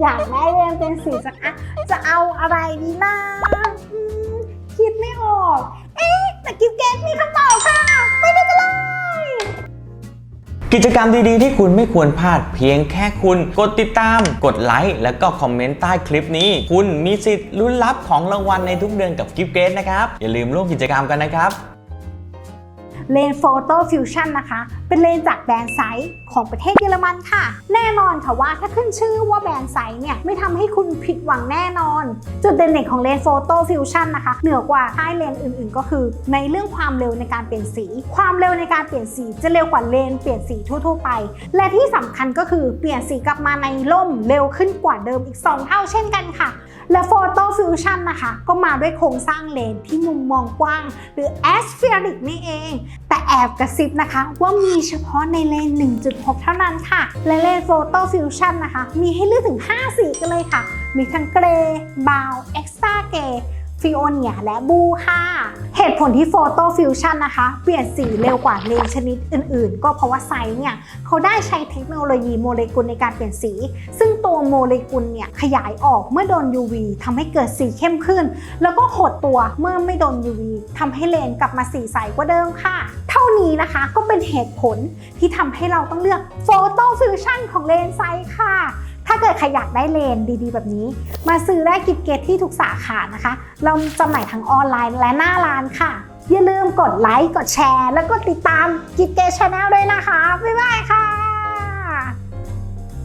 อยากได้เลนเป็นสีสักอันจะเอาอะไรดีนะอืมคิดไม่ออก เอ๊ะแต่กิฟเกตมีคำตอบค่ะ ไปดูกันเลย กิจกรรมดีๆ ที่คุณไม่ควรพลาดเพียงแค่คุณ กดติดตาม กดไลค์แล้วก็คอมเมนต์ใต้คลิปนี้ คุณมีสิทธิ์ลุ้นรับของรางวัลในทุกเดือนกับกิฟต์เกตนะครับ อย่าลืมร่วมกิจกรรมกันนะครับ เลน Photo Fusion นะคะ เป็นเลนจากแบรนด์ไซส์ของประเทศเยอรมันค่ะ แน่นอนค่ะว่าถ้าขึ้นชื่อว่าแบรนด์ไซส์เนี่ย ไม่ทำให้คุณผิดหวังแน่นอน จุดเด่นเด่นของเลน Photo Fusion นนะคะ เหนือกว่าค่ายเลนส์อื่นๆ ก็คือ ในเรื่องความเร็วในการเปลี่ยนสี ความเร็วในการเปลี่ยนสีจะเร็วกว่าเลนส์เปลี่ยนสีทั่ว ๆ ไป และที่สำคัญก็คือเปลี่ยนสีกลับมาในร่มเร็วขึ้นกว่าเดิมอีก 2 เท่าเช่นกันค่ะและ Photo Fusion นะคะ ก็มาด้วยโครงสร้างเลนที่มุมมองกว้าง หรือ aspheric นี่เอง แต่แอบกระซิบนะคะว่ามีเฉพาะในเลน 1.6 เท่านั้นค่ะ และเลน Photo Fusion นนะคะ มีให้เลือกถึง 5 สีกันเลยค่ะ มีทั้งเกรย์บาวเอ็กซ์ต a าเกรฟิโอเนียและบูค่ะ เหตุผลที่ Photo Fusion นะคะ เปลี่ยนสีเร็วกว่าเลนชนิดอื่นๆ ก็เพราะว่าไซส์เนี่ย เขาได้ใช้เทคโนโลยีโมเลกุลในการเปลี่ยนสี ซึ่งตัวโมเลกุลเนี่ย ขยายออกเมื่อโดน UV ทำให้เกิดสีเข้มขึ้น แล้วก็หดตัวเมื่อไม่โดน UV ทำให้เลนกลับมาสีใสกว่าเดิมค่ะานี้นะคะก็เป็นเหตุผลที่ทำให้เราต้องเลือกโฟโต้ฟิวชั่นของเลนไซส์ค่ะ ถ้าเกิดใครอยากได้เลนดีๆ แบบนี้ มาซื้อได้กิฟเกตที่ทุกสาขานะคะ เราจำหน่ายทั้งออนไลน์และหน้าร้านค่ะ อย่าลืมกดไลค์ กดแชร์ แล้วก็ติดตามกิฟเกตชาแนลด้วยนะคะ บ๊ายบายค่ะ